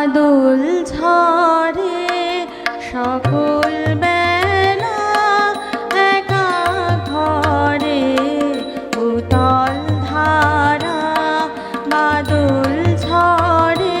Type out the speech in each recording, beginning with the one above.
বাদুল ঝরে সকল বেলা একা ঘরে ধারা ঝরে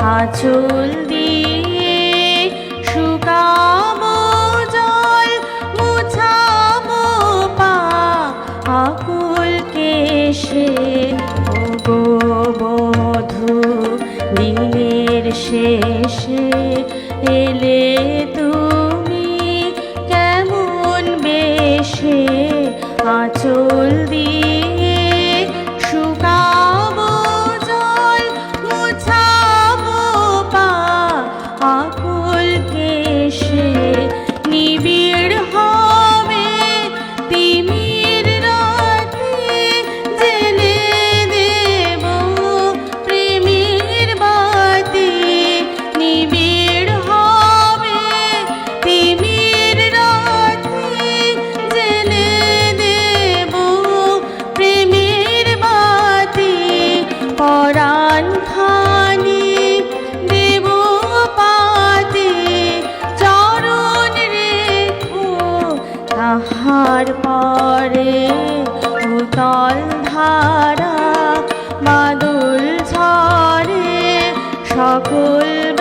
আঁচল দিয়ে শুকাবো, জল মুছাবো, পা আকুল কেশে গো বধু, দিনের শেষে এলে তুমি কেমন বেশে? আঁচল দিয়ে পরে উতল ধারা মাদুল ঝরে সকল